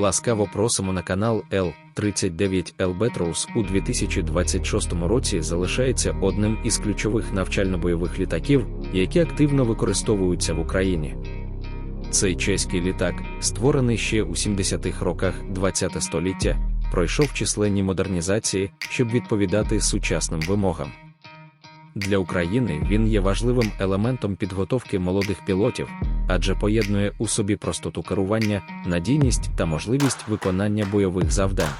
Ласкаво просимо на канал L39 Albatros у 2026 році залишається одним із ключових навчально-бойових літаків, які активно використовуються в Україні. Цей чеський літак, створений ще у 70-х роках ХХ століття, пройшов численні модернізації, щоб відповідати сучасним вимогам. Для України він є важливим елементом підготовки молодих пілотів, адже поєднує у собі простоту керування, надійність та можливість виконання бойових завдань.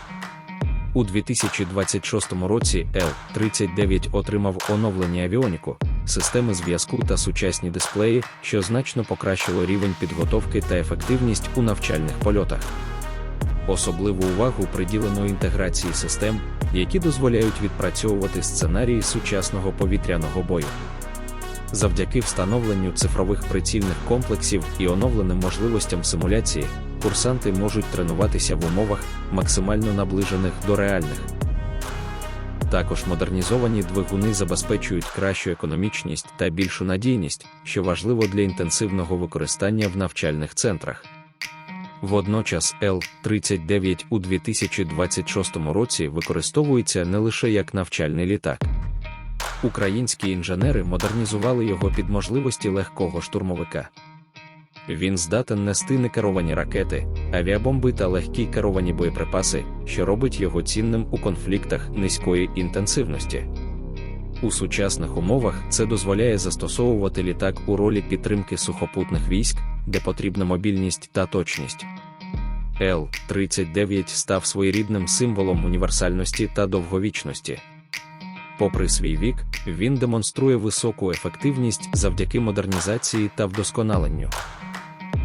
У 2026 році Л-39 отримав оновлені авіоніку, системи зв'язку та сучасні дисплеї, що значно покращило рівень підготовки та ефективність у навчальних польотах. Особливу увагу приділено інтеграції систем, які дозволяють відпрацьовувати сценарії сучасного повітряного бою. Завдяки встановленню цифрових прицільних комплексів і оновленим можливостям симуляції, курсанти можуть тренуватися в умовах, максимально наближених до реальних. Також модернізовані двигуни забезпечують кращу економічність та більшу надійність, що важливо для інтенсивного використання в навчальних центрах. Водночас Л-39 у 2026 році використовується не лише як навчальний літак. Українські інженери модернізували його під можливості легкого штурмовика. Він здатен нести некеровані ракети, авіабомби та легкі керовані боєприпаси, що робить його цінним у конфліктах низької інтенсивності. У сучасних умовах це дозволяє застосовувати літак у ролі підтримки сухопутних військ, де потрібна мобільність та точність. Л-39 став своєрідним символом універсальності та довговічності. Попри свій вік, він демонструє високу ефективність завдяки модернізації та вдосконаленню.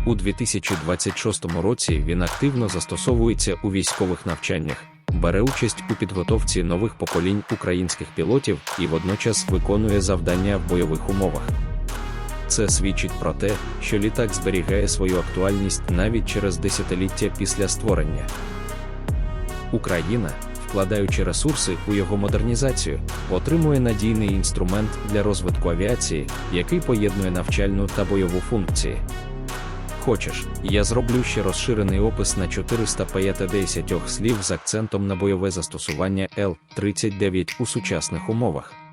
У 2026 році він активно застосовується у військових навчаннях, бере участь у підготовці нових поколінь українських пілотів і водночас виконує завдання в бойових умовах. Це свідчить про те, що літак зберігає свою актуальність навіть через десятиліття після створення. Україна, вкладаючи ресурси у його модернізацію, отримує надійний інструмент для розвитку авіації, який поєднує навчальну та бойову функції. Хочеш, я зроблю ще розширений опис на 450 слів з акцентом на бойове застосування Л-39 у сучасних умовах.